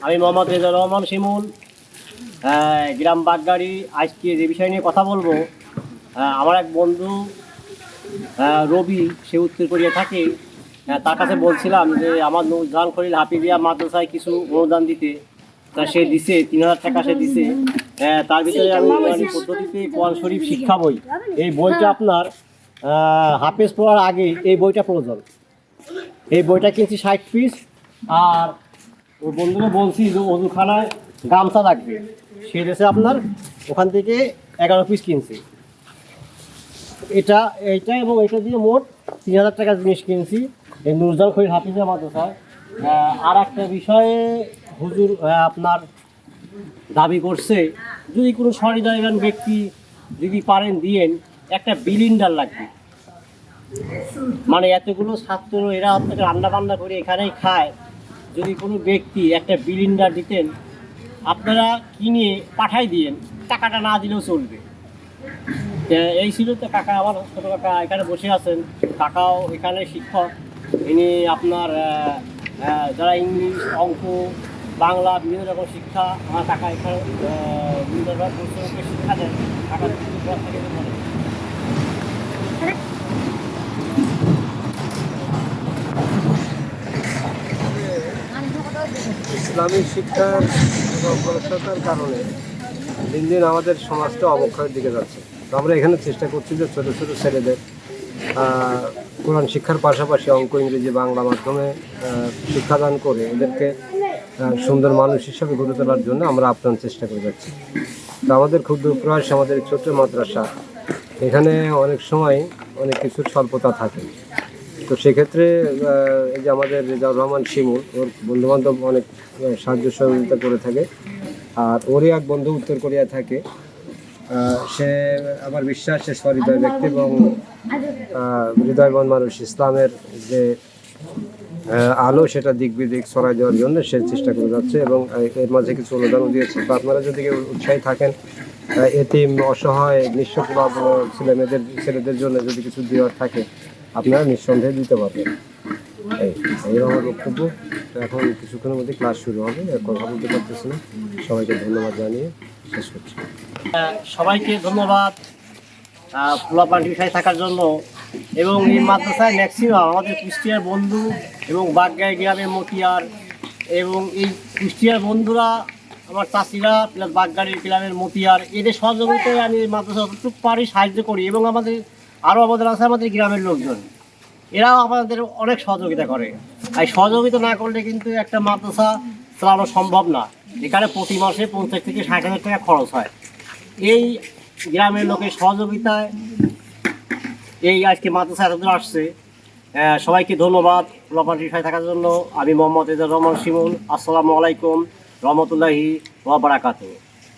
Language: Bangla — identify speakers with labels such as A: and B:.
A: আমি মোহাম্মদ রেজাউর রহমান শিমুল। আহ, গ্রাম বাগগাড়ি। আজকে যে বিষয় নিয়ে কথা বলব আহ, আমার এক বন্ধু আহ, রবি সে উত্তর কোরিয়া থাকে। তার কাছে বলছিলাম যে আমার নুরজান খলিল হাফিজিয়া মাদ্রাসায় কিছু অনুদান দিতে। তা সে দিছে তিন হাজার টাকা সে দিছে। তার ভিতরে আমি পদ্ধতিতে কোরআন শরীফ শিক্ষা বই। এই বইটা আপনার হাফেজ পড়ার আগে এই বইটা প্রয়োজন। এই বইটা কিনছি ষাট পিস আর ও বন্ধুকে বলছি যে অজুখানায় গামছা লাগবে সে দেশে আপনার ওখান থেকে এগারো পিস কিনছি। এটা, এইটা এবং এটা দিয়ে মোট তিন হাজার টাকা জিনিস কিনছি। এই নুরজান খৈর হাফিজা মাদ্রাসায়। আর একটা বিষয়ে হুজুর আপনার দাবি করছে, যদি কোনো সহৃদয়বান ব্যক্তি যদি পারেন দিয়েন, একটা বিলিন্ডার লাগবে। মানে এতগুলো ছাত্র এরা আপনাকে রান্না বান্না করে এখানেই খায়। যদি কোনো ব্যক্তি একটা বিলিন্ডার দিতেন, আপনারা কিনে পাঠাই দিয়েন, টাকাটা না দিলেও চলবে। এই ছিল তো কাকা আমার ছোটো কাকা, এখানে বসে আছেন। কাকাও এখানে শিক্ষক। ইনি আপনার যারা ইংলিশ, অঙ্ক, বাংলা, বিভিন্ন রকম শিক্ষা, আমার কাকা এখানে বিভিন্ন রকম শিক্ষা দেন। কাকা থেকে
B: ইসলামী শিক্ষার অগ্রসরতার কারণে দিন দিন আমাদের সমাজটা অবক্ষয়ের দিকে যাচ্ছে। তো আমরা এখানে চেষ্টা করছি যে ছোটো ছোটো ছেলেদের কোরআন শিক্ষার পাশাপাশি অঙ্ক, ইংরেজি, বাংলা মাধ্যমে শিক্ষাদান করে এদেরকে সুন্দর মানুষ হিসাবে গড়ে তোলার জন্য আমরা আপ্রাণ চেষ্টা করে যাচ্ছি। তো আমাদের ক্ষুদ্র প্রয়াস, আমাদের ছোট্ট মাদ্রাসা, এখানে অনেক সময় অনেক কিছুর স্বল্পতা থাকে। তো সেক্ষেত্রে এই যে আমাদের রেজাউর রহমান শিমুল, ওর বন্ধুবান্ধব অনেক সাহায্য সহযোগিতা করে থাকে। আর ওরই এক বন্ধু উত্তর কোরিয়া থাকে। সে আমার বিশ্বাস সে সহৃদয় ব্যক্তি এবং হৃদয়বান মানুষ। ইসলামের যে আলো, সেটা দিক বিদিক ছড়াই দেওয়ার জন্য সে চেষ্টা করে যাচ্ছে এবং এর মাঝে কিছু অনুদানও দিয়েছে। তো আপনারা যদি উৎসাহী থাকেন এতিম, অসহায়, নিঃস্ব ছেলে মেয়েদের ছেলেদের জন্য যদি কিছু দেওয়ার থাকে আপনারা নিঃসন্দেহে দিতে পারবেন। এই আমার বক্তব্য। এখন কিছুক্ষণের মধ্যে ক্লাস শুরু হবে কথা বলতে পারতেছি না। সবাইকে ধন্যবাদ জানিয়ে শেষ করছি।
A: সবাইকে ধন্যবাদ পোলাপান থাকার জন্য। এবং এই মাদ্রাসায় ম্যাক্সিমাম আমাদের কুষ্টিয়ার বন্ধু এবং বাগগাই গ্রামের মতিয়ার এবং এই কুষ্টিয়ার বন্ধুরা, আমার চাষিরা, প্লাস বাগগাড়ির গ্রামের মতিয়ার, এদের সহযোগিতায় আমি এই মাদ্রাসা পারি সাহায্য করি এবং আমাদের আরও আমাদের আছে আমাদের গ্রামের লোকজন, এরাও আমাদের অনেক সহযোগিতা করে। আর সহযোগিতা না করলে কিন্তু একটা মাদ্রাসা চালানো সম্ভব না। এখানে প্রতি মাসে পঞ্চাশ থেকে ষাট হাজার টাকা খরচ হয়। এই গ্রামের লোকের সহযোগিতায় এই আজকে মাদ্রাসা এতদূর আসছে। সবাইকে ধন্যবাদ লপান বিষয় থাকার জন্য। আমি মোহাম্মদ এজার রহমান শিমুল। আসসালামু আলাইকুম রহমতুল্লাহি ওয়া বারাকাতুহু।